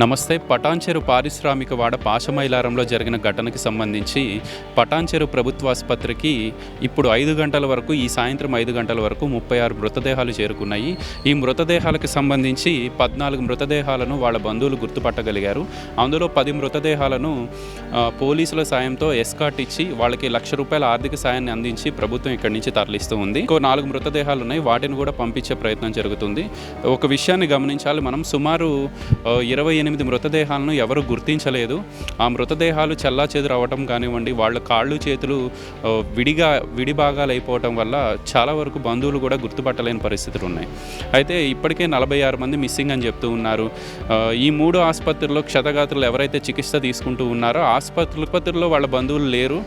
నమస్తే పటాన్చెరు పారిశ్రామిక వాడ పాశమైలారంలో జరిగిన ఘటనకి సంబంధించి పటాన్చెరు ప్రభుత్వాసుపత్రికి ఇప్పుడు ఐదు గంటల వరకు ఈ సాయంత్రం ఐదు గంటల వరకు ముప్పై ఆరు మృతదేహాలు చేరుకున్నాయి. ఈ మృతదేహాలకు సంబంధించి పద్నాలుగు మృతదేహాలను వాళ్ళ బంధువులు గుర్తుపట్టగలిగారు. అందులో పది మృతదేహాలను పోలీసుల సాయంతో ఎస్కాట్ ఇచ్చి వాళ్ళకి లక్ష రూపాయల ఆర్థిక సాయాన్ని అందించి ప్రభుత్వం ఇక్కడి నుంచి తరలిస్తూ ఉంది. ఇంకో నాలుగు మృతదేహాలు ఉన్నాయి. వాటిని కూడా పంపించే ప్రయత్నం జరుగుతుంది. ఒక విషయాన్ని గమనించాలి. మనం సుమారు ఇరవై ఎనిమిది మృతదేహాలను ఎవరు గుర్తించలేదు. ఆ మృతదేహాలు చల్లా చెదురు అవ్వటం కానివ్వండి వాళ్ళ కాళ్ళు చేతులు విడిగా విడి భాగాలు అయిపోవటం వల్ల చాలా వరకు బంధువులు కూడా గుర్తుపట్టలేని పరిస్థితులు ఉన్నాయి అయితే ఇప్పటికే నలభై ఆరు మంది మిస్సింగ్ అని చెప్తూ ఉన్నారు. ఈ మూడు ఆసుపత్రుల్లో క్షతగాత్రులు ఎవరైతే చికిత్స తీసుకుంటూ ఉన్నారో ఆసుపత్రుల ఆసుపత్రుల్లో వాళ్ళ బంధువులు లేరు.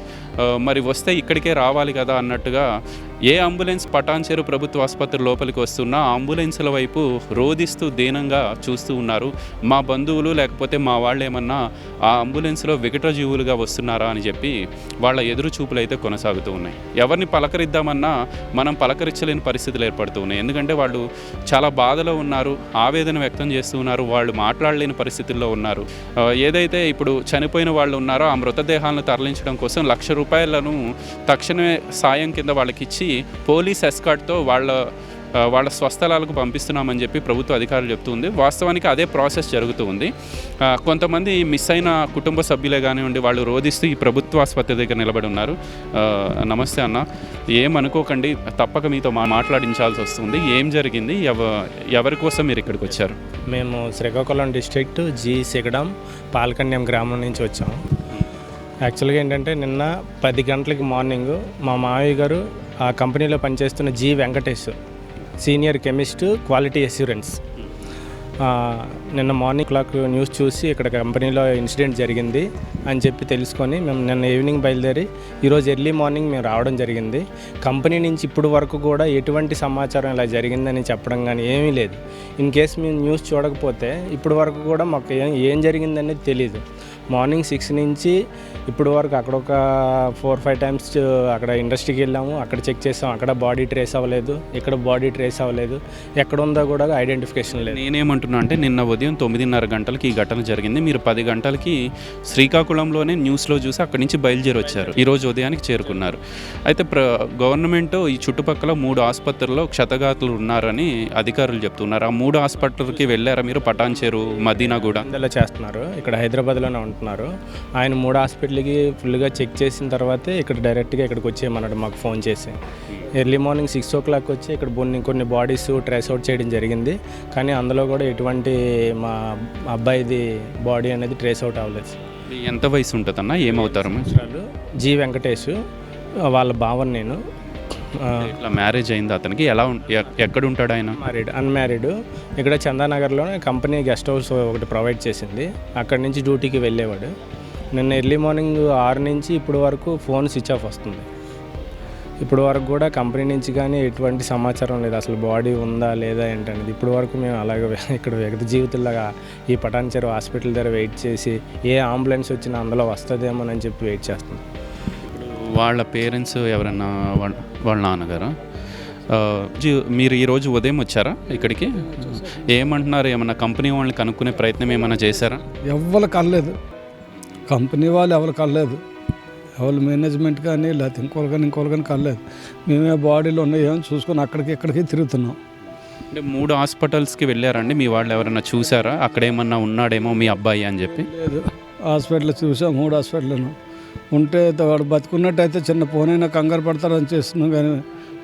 మరి వస్తే ఇక్కడికే రావాలి కదా అన్నట్టుగా ఏ అంబులెన్స్ పటాన్చెరు ప్రభుత్వ ఆసుపత్రి లోపలికి వస్తున్నా ఆ అంబులెన్స్ల వైపు రోధిస్తూ దీనంగా చూస్తూ ఉన్నారు. మా బంధువులు లేకపోతే మా వాళ్ళు ఏమన్నా ఆ అంబులెన్స్లో వికటజీవులుగా వస్తున్నారా అని చెప్పి వాళ్ళ ఎదురు చూపులు అయితే కొనసాగుతూ ఉన్నాయి. ఎవరిని పలకరిద్దామన్నా మనం పలకరించలేని పరిస్థితులు ఏర్పడుతూ ఉన్నాయి. ఎందుకంటే వాళ్ళు చాలా బాధలో ఉన్నారు ఆవేదన వ్యక్తం చేస్తూ ఉన్నారు వాళ్ళు మాట్లాడలేని పరిస్థితుల్లో ఉన్నారు. ఏదైతే ఇప్పుడు చనిపోయిన వాళ్ళు ఉన్నారో ఆ మృతదేహాలను తరలించడం కోసం లక్ష రూపాయలను తక్షణమే సాయం కింద వాళ్ళకి ఇచ్చి పోలీస్ ఎస్కాట్తో వాళ్ళ వాళ్ళ స్వస్థలాలకు పంపిస్తున్నామని చెప్పి ప్రభుత్వ అధికారులు చెప్తుంది. వాస్తవానికి అదే ప్రాసెస్ జరుగుతూ ఉంది కొంతమంది మిస్ అయిన కుటుంబ సభ్యులే కానివ్వండి వాళ్ళు రోధిస్తూ ఈ ప్రభుత్వ ఆసుపత్రి దగ్గర నిలబడి ఉన్నారు. నమస్తే అన్న. ఏమనుకోకండి తప్పక మీతో మా మాట్లాడించాల్సి వస్తుంది. ఏం జరిగింది? ఎవ ఎవరి కోసం మీరు ఇక్కడికి వచ్చారు? మేము శ్రీకాకుళం డిస్ట్రిక్ట్ జి. సిగడం పాల్కన్యం గ్రామం నుంచి వచ్చాము. యాక్చువల్గా ఏంటంటే నిన్న పది గంటలకి మార్నింగ్ మా మావయ్య గారు ఆ కంపెనీలో పనిచేస్తున్న G Venkatesh senior chemist quality assurance నిన్న మార్నింగ్ క్లాక్ న్యూస్ చూసి ఇక్కడ కంపెనీలో ఇన్సిడెంట్ జరిగింది అని చెప్పి తెలుసుకొని మేము నిన్న ఈవినింగ్ బయలుదేరి ఈరోజు ఎర్లీ మార్నింగ్ మేము రావడం జరిగింది. కంపెనీ నుంచి ఇప్పుడు వరకు కూడా ఎటువంటి సమాచారం ఇలా జరిగిందని చెప్పడం కానీ ఏమీ లేదు. ఇన్ కేస్ మేము న్యూస్ చూడకపోతే ఇప్పుడు వరకు కూడా మాకు ఏం ఏం జరిగిందనేది తెలియదు మార్నింగ్ సిక్స్ నుంచి ఇప్పుడు వరకు అక్కడ ఒక ఫోర్ ఫైవ్ టైమ్స్ అక్కడ ఇండస్ట్రీకి వెళ్ళాము. అక్కడ చెక్ చేసాం. అక్కడ బాడీ ట్రేస్ అవ్వలేదు. ఇక్కడ బాడీ ట్రేస్ అవ్వలేదు. ఎక్కడ ఉందో కూడా ఐడెంటిఫికేషన్ లేదు. నేనేమంటున్నా అంటే నిన్న ఉదయం తొమ్మిదిన్నర గంటలకి ఈ ఘటన జరిగింది. మీరు పది గంటలకి శ్రీకాకుళంలోనే న్యూస్లో చూసి అక్కడి నుంచి బయలుదేరి వచ్చారు ఈ రోజు ఉదయానికి చేరుకున్నారు. అయితే ప్ర గవర్నమెంట్ ఈ చుట్టుపక్కల మూడు ఆసుపత్రుల్లో క్షతగాతులు ఉన్నారని అధికారులు చెప్తున్నారు. ఆ మూడు ఆసుపత్రులకి వెళ్ళారా మీరు? పటాన్చేరు మదీనాగూడ ఇందులో చేస్తున్నారు. ఇక్కడ హైదరాబాద్లోనే ఉంటున్నారు ఆయన మూడు హాస్పిటల్కి ఫుల్గా చెక్ చేసిన తర్వాతే ఇక్కడ డైరెక్ట్గా ఇక్కడికి వచ్చేయమన్నాడు మాకు ఫోన్ చేసి. Early morning six o'clock వచ్చి ఇక్కడ కొన్ని కొన్ని బాడీస్ ట్రేస్ అవుట్ చేయడం జరిగింది. కానీ అందులో కూడా ఎటువంటి మా అబ్బాయిది బాడీ అనేది ట్రేస్ అవుట్ అవ్వలేదు. ఎంత వయసు ఉంటుందన్న? ఏమవుతారు? జి వెంకటేష్ వాళ్ళ భావన నేను ఇట్లా మ్యారేజ్ అయింది అతనికి. ఎలా ఎక్కడ ఉంటాడు ఆయన? మ్యారీడ్ అన్మ్యారీడ్ ఇక్కడ చందానగర్లో కంపెనీ గెస్ట్ హౌస్ ఒకటి ప్రొవైడ్ చేసింది. అక్కడి నుంచి డ్యూటీకి వెళ్ళేవాడు. నిన్న ఎర్లీ మార్నింగ్ ఆరు నుంచి ఇప్పుడు వరకు ఫోన్ స్విచ్ ఆఫ్ వస్తుంది. ఇప్పుడు వరకు కూడా కంపెనీ నుంచి కానీ ఎటువంటి సమాచారం లేదు. అసలు బాడీ ఉందా లేదా ఏంటనేది ఇప్పుడు వరకు మేము అలాగే ఇక్కడ వ్యక్తి జీవితంలాగా ఈ పటాన్చెరు హాస్పిటల్ దగ్గర వెయిట్ చేసి ఏ అంబులెన్స్ వచ్చినా అందులో వస్తుందేమోనని చెప్పి వెయిట్ చేస్తున్నాం. వాళ్ళ పేరెంట్స్ ఎవరన్నా వాళ్ళ నాన్నగారా? మీరు ఈరోజు ఉదయం వచ్చారా ఇక్కడికి? ఏమంటున్నారు? ఏమన్నా కంపెనీ వాళ్ళని కనుక్కునే ప్రయత్నం ఏమైనా చేశారా? ఎవ్వరు కలలేదు కంపెనీ వాళ్ళు ఎవరు కలలేదు ఎవరు మేనేజ్మెంట్ కానీ లేకపోతే ఇంకోరు కానీ ఇంకోరు కానీ కలలేదు మేమే బాడీలో ఉన్నాయో చూసుకొని అక్కడికి ఇక్కడికి తిరుగుతున్నాం. అంటే మూడు హాస్పిటల్స్కి వెళ్ళారండి మీ వాళ్ళు ఎవరైనా చూసారా? అక్కడ ఏమన్నా ఉన్నాడేమో మీ అబ్బాయి అని చెప్పి? లేదు. హాస్పిటల్ చూసాం మూడు హాస్పిటల్ను ఉంటే వాడు బతుకున్నట్టయితే చిన్న పోనైనా కంగారు పడతారని చేస్తున్నాం కానీ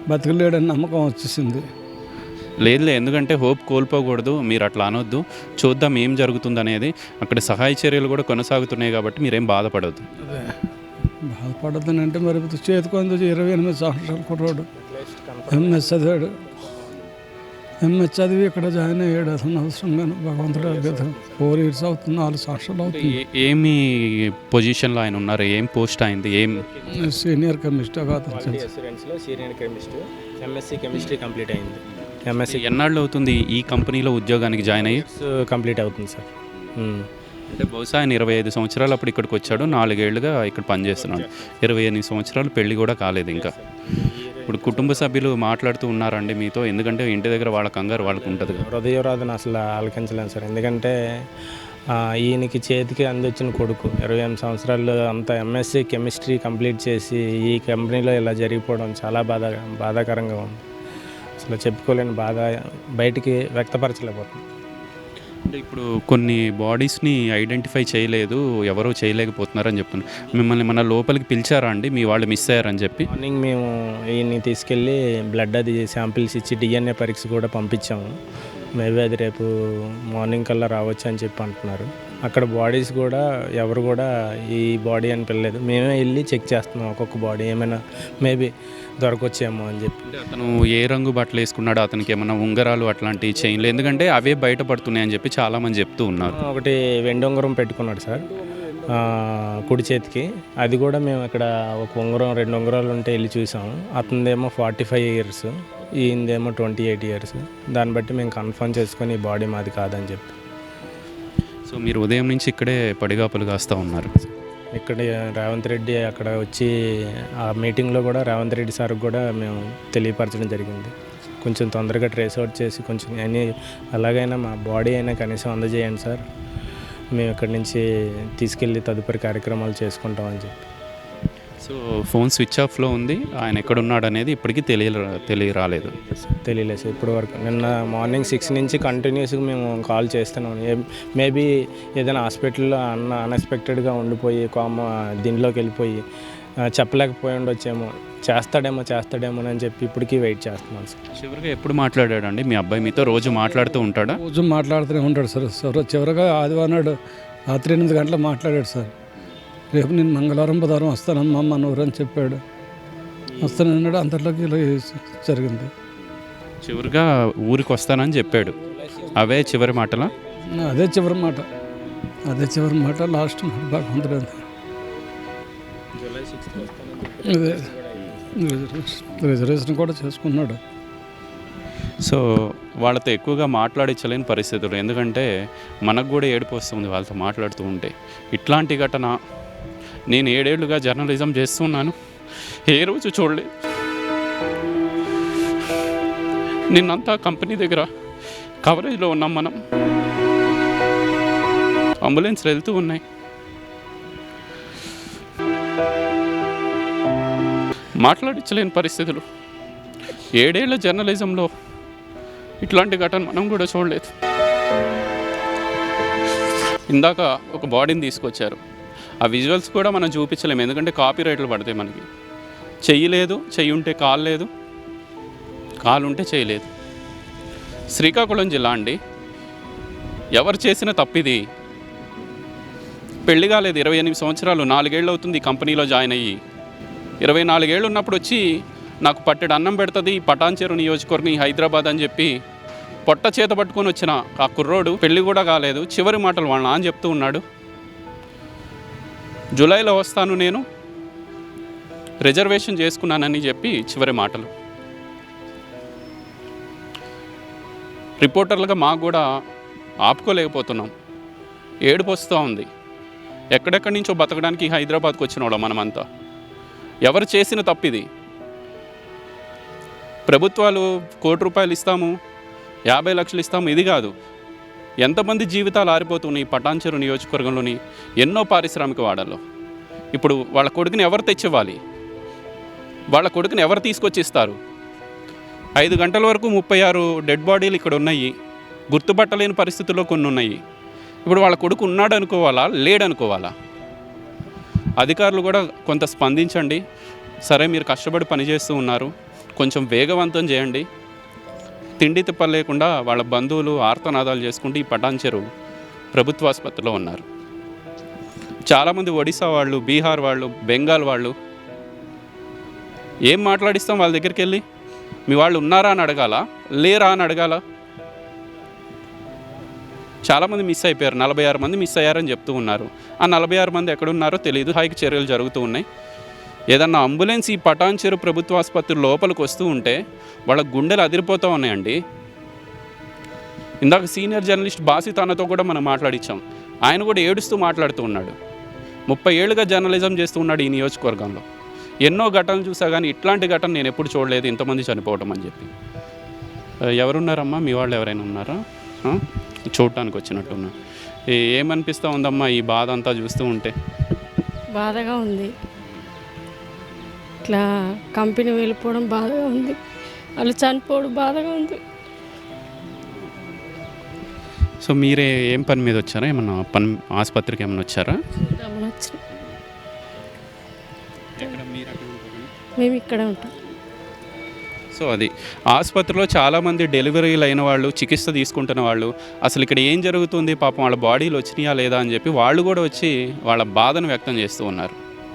బతకలేడని నమ్మకం వచ్చేసింది. లేదులే ఎందుకంటే హోప్ కోల్పోకూడదు మీరు అట్లా అనొద్దు. చూద్దాం ఏం జరుగుతుంది అనేది అక్కడ సహాయ చర్యలు కూడా కొనసాగుతున్నాయి కాబట్టి మీరేం బాధపడవద్దు అదే బాధపడద్దని అంటే మరి చేతికొంది ఇరవై ఎనిమిది సంవత్సరాలు కుర్రాడు. ఎంఎస్ చదివాడు. ఎంఎస్ చదివి ఇక్కడ జాయిన్ అయ్యాడు. అసలు అవసరం కానీ భగవంతుడు అద్భుతం ఫోర్ ఇయర్స్ అవుతుంది నాలుగు సంవత్సరాలు అవుతుంది. ఏమి పొజిషన్లో ఆయన ఉన్నారు? ఏం పోస్ట్ అయింది? ఏం సీనియర్ కెమిస్ట్ కాదు senior chemist MSc chemistry complete అయింది. ఎంఎస్సి ఎన్నాళ్ళు అవుతుంది ఈ కంపెనీలో ఉద్యోగానికి జాయిన్ అయ్యి? కంప్లీట్ అవుతుంది సార్. అంటే బహుశా ఆయన ఇరవై ఐదు సంవత్సరాలు అప్పుడు ఇక్కడికి వచ్చాడు. నాలుగేళ్ళుగా ఇక్కడ పనిచేస్తున్నాడు. ఇరవై ఎనిమిది సంవత్సరాలు పెళ్ళి కూడా కాలేదు ఇంకా. ఇప్పుడు కుటుంబ సభ్యులు మాట్లాడుతూ ఉన్నారండి మీతో. ఎందుకంటే ఇంటి దగ్గర వాళ్ళ కంగారు వాళ్ళకు ఉంటుంది హృదయరాధన అసలు ఆలకించలేము సార్. ఎందుకంటే ఈయనకి చేతికి అందొచ్చిన కొడుకు ఇరవై ఎనిమిది సంవత్సరాలు అంత ఎంఎస్సి కెమిస్ట్రీ కంప్లీట్ చేసి ఈ కంపెనీలో ఇలా జరిగిపోవడం చాలా బాధ బాధాకరంగా ఉంది. అసలు చెప్పుకోలేని బాధ బయటికి వ్యక్తపరచలేకపోతుంది అంటే ఇప్పుడు కొన్ని బాడీస్ని ఐడెంటిఫై చేయలేదు ఎవరో చేయలేకపోతున్నారని చెప్తున్నారు మిమ్మల్ని మన లోపలికి పిలిచారా అండి? మీ వాళ్ళు మిస్ అయ్యారని చెప్పి. మార్నింగ్ మేము ఈయన్ని తీసుకెళ్ళి బ్లడ్ అది శాంపిల్స్ ఇచ్చి డిఎన్ఏ పరీక్ష కూడా పంపించాము. మేబీ అది రేపు మార్నింగ్ కల్లా రావచ్చు అని చెప్పి అంటున్నారు. అక్కడ బాడీస్ కూడా ఎవరు కూడా ఈ బాడీ అని పిల్లలేదు మేమే వెళ్ళి చెక్ చేస్తున్నాం ఒక్కొక్క బాడీ ఏమైనా మేబీ దొరకొచ్చేమో అని చెప్పి. అతను ఏ రంగు బట్టలు వేసుకున్నాడో అతనికి ఏమైనా ఉంగరాలు అట్లాంటి చైన్లు ఎందుకంటే అవే బయటపడుతున్నాయని చెప్పి చాలామంది చెప్తూ ఉన్నారు. ఒకటి వెండి ఉంగరం పెట్టుకున్నాడు సార్. కుడి చేతికి. అది కూడా మేము ఇక్కడ ఒక ఉంగరం రెండు ఉంగరాలు ఉంటే వెళ్ళి చూసాము అతనిదేమో ఫార్టీ ఫైవ్ ఇయర్స్ ఈయనదేమో ట్వంటీ ఎయిట్ ఇయర్స్ దాన్ని బట్టి మేము కన్ఫర్మ్ చేసుకొని ఈ బాడీ మాది కాదని చెప్పి. సో మీరు ఉదయం నుంచి ఇక్కడే పడిగాపులు కాస్తూ ఉన్నారు. ఇక్కడ రేవంత్ రెడ్డి అక్కడ వచ్చి ఆ మీటింగ్లో కూడా రేవంత్ రెడ్డి సార్కి కూడా మేము తెలియపరచడం జరిగింది. కొంచెం తొందరగా ట్రేస్ అవుట్ చేసి కొంచెం అన్ని అలాగైనా మా బాడీ అయినా కనీసం అందజేయండి సార్. మేము ఇక్కడి నుంచి తీసుకెళ్ళి తదుపరి కార్యక్రమాలు చేసుకుంటామని చెప్పి. సో ఫోన్ స్విచ్ ఆఫ్లో ఉంది. ఆయన ఎక్కడున్నాడు అనేది ఇప్పటికీ తెలియ తెలియ రాలేదు తెలియలేదు సార్ ఇప్పటి వరకు నిన్న మార్నింగ్ సిక్స్ నుంచి కంటిన్యూస్గా మేము కాల్ చేస్తున్నాం. మేబీ ఏదైనా హాస్పిటల్లో అన్న అన్ఎక్స్పెక్టెడ్గా ఉండిపోయి కామ దీనిలోకి వెళ్ళిపోయి చెప్పలేకపోయి ఉండొచ్చేమో. చేస్తాడేమో చేస్తాడేమో అని చెప్పి ఇప్పటికీ వెయిట్ చేస్తున్నాం సార్. చివరిగా ఎప్పుడు మాట్లాడాడండి? మీ అబ్బాయి మీతో రోజు మాట్లాడుతూ ఉంటాడా? రోజు మాట్లాడుతూనే ఉంటాడు సార్ సార్. చివరిగా ఆదివారం నాడు రాత్రి ఎనిమిది గంటలకు మాట్లాడాడు సార్. రేపు నేను మంగళవారం బుధవారం వస్తానమ్మా అమ్మ నూరు అని చెప్పాడు. వస్తానన్నాడు అంతట్లోకి ఇలా జరిగింది. చివరిగా ఊరికి వస్తానని చెప్పాడు. అవే చివరి మాటలా? అదే చివరి మాట. అదే చివరి మాట లాస్ట్ మాట. అదే రిజర్వేషన్. కూడా చేసుకున్నాడు సో వాళ్ళతో ఎక్కువగా మాట్లాడించలేని పరిస్థితులు. ఎందుకంటే మనకు కూడా ఏడుపు వస్తుంది వాళ్ళతో మాట్లాడుతూ ఉంటే. ఇట్లాంటి ఘటన నేను ఏడేళ్ళుగా జర్నలిజం చేస్తున్నాను. ఏ రోజు చూడలేదు. నిన్నంతా కంపెనీ దగ్గర కవరేజ్లో ఉన్నాం మనం. అంబులెన్స్లు వెళ్తూ ఉన్నాయి. మాట్లాడించలేని పరిస్థితులు. ఏడేళ్ళ జర్నలిజంలో ఇట్లాంటి ఘటన మనం కూడా చూడలేదు. ఇందాక ఒక బాడీని తీసుకొచ్చారు. ఆ విజువల్స్ కూడా మనం చూపించలేము. ఎందుకంటే కాపీ రైట్లు పడతాయి మనకి. చెయ్యి లేదు చెయ్యి ఉంటే కాలు లేదు. కాలు ఉంటే చేయలేదు శ్రీకాకుళం జిల్లా అండి. ఎవరు చేసిన తప్పిది? పెళ్ళి కాలేదు. ఇరవై ఎనిమిది సంవత్సరాలు నాలుగేళ్ళు అవుతుంది కంపెనీలో జాయిన్ అయ్యి. ఇరవై నాలుగేళ్ళు ఉన్నప్పుడు వచ్చి నాకు పట్టెడు అన్నం పెడుతుంది పటాన్చెరు నియోజకవర్గం హైదరాబాద్ అని చెప్పి పొట్ట చేత పట్టుకొని వచ్చిన ఆ కుర్రోడు పెళ్ళి కూడా కాలేదు. చివరి మాటలు వాళ్ళ అని చెప్తూ ఉన్నాడు. జూలైలో వస్తాను నేను. రిజర్వేషన్ చేసుకున్నానని చెప్పి చివరి మాటలు. రిపోర్టర్లుగా మాకు కూడా ఆపుకోలేకపోతున్నాం. ఏడుపు వస్తూ ఉంది. ఎక్కడెక్కడి నుంచో బతకడానికి హైదరాబాద్కి వచ్చిన వాళ్ళం మనమంతా. ఎవరు చేసిన తప్పిది? ప్రభుత్వాలు కోటి రూపాయలు ఇస్తాము యాభై లక్షలు ఇస్తాము ఇది కాదు. ఎంతమంది జీవితాలు ఆరిపోతున్నాయి పటాన్చెరు నియోజకవర్గంలోని ఎన్నో పారిశ్రామిక వాడల్లో? ఇప్పుడు వాళ్ళ కొడుకుని ఎవరు తెచ్చివ్వాలి? వాళ్ళ కొడుకుని ఎవరు తీసుకొచ్చి ఇస్తారు ఐదు గంటల వరకు ముప్పై ఆరు డెడ్ బాడీలు ఇక్కడ ఉన్నాయి. గుర్తుపట్టలేని పరిస్థితుల్లో కొన్ని ఉన్నాయి. ఇప్పుడు వాళ్ళ కొడుకు ఉన్నాడు అనుకోవాలా లేడనుకోవాలా? అధికారులు కూడా కొంత స్పందించండి. సరే మీరు కష్టపడి పనిచేస్తూ ఉన్నారు. కొంచెం వేగవంతం చేయండి. తిండి తిప్ప లేకుండా వాళ్ళ బంధువులు ఆర్తనాదాలు చేసుకుంటూ ఈ పటాన్చెరు ప్రభుత్వ ఆసుపత్రిలో ఉన్నారు. చాలామంది ఒడిశా వాళ్ళు బీహార్ వాళ్ళు బెంగాల్ వాళ్ళు ఏం మాట్లాడిస్తాం వాళ్ళ దగ్గరికి వెళ్ళి? మీ వాళ్ళు ఉన్నారా అని అడగాల? లేరా అని అడగాల? చాలామంది మిస్ అయిపోయారు. నలభై ఆరు మంది మిస్ అయ్యారని చెప్తూ ఉన్నారు. ఆ నలభై ఆరు మంది ఎక్కడున్నారో తెలియదు హైక్ చర్యలు జరుగుతూ ఉన్నాయి. ఏదన్నా అంబులెన్స్ ఈ పటాన్చెరు ప్రభుత్వ ఆసుపత్రి లోపలికి వస్తూ ఉంటే వాళ్ళ గుండెలు అదిరిపోతూ ఉన్నాయండి. ఇందాక సీనియర్ జర్నలిస్ట్ బాసి తనతో కూడా మనం మాట్లాడించాం ఆయన కూడా ఏడుస్తూ మాట్లాడుతూ ఉన్నాడు. ముప్పై ఏళ్ళుగా జర్నలిజం చేస్తూ ఉన్నాడు ఈ నియోజకవర్గంలో. ఎన్నో ఘటనలు చూసా కానీ ఇట్లాంటి ఘటన నేను ఎప్పుడు చూడలేదు. ఇంతమంది చనిపోవటం అని చెప్పి. ఎవరున్నారమ్మా? మీ వాళ్ళు ఎవరైనా ఉన్నారా? చూడటానికి వచ్చినట్టున్నా. ఏమనిపిస్తూ ఉందమ్మా ఈ బాధ అంతా చూస్తూ ఉంటే? బాధగా ఉంది. ఇట్లా కంపెనీ వెళ్ళిపోవడం బాధగా ఉంది. వాళ్ళు చనిపోవడం బాధగా ఉంది. సో మీరే ఏం పని మీద వచ్చారా? ఏమన్నా పని ఆసుపత్రికి ఏమన్నా వచ్చారా? వచ్చిన. మేము ఇక్కడే ఉంటాం. సో అది ఆసుపత్రిలో చాలామంది డెలివరీలు అయిన వాళ్ళు చికిత్స తీసుకుంటున్న వాళ్ళు అసలు ఇక్కడ ఏం జరుగుతుంది? పాపం వాళ్ళ బాడీలు వచ్చినాయా లేదా అని చెప్పి వాళ్ళు కూడా వచ్చి వాళ్ళ బాధను వ్యక్తం చేస్తూ ఉన్నారు.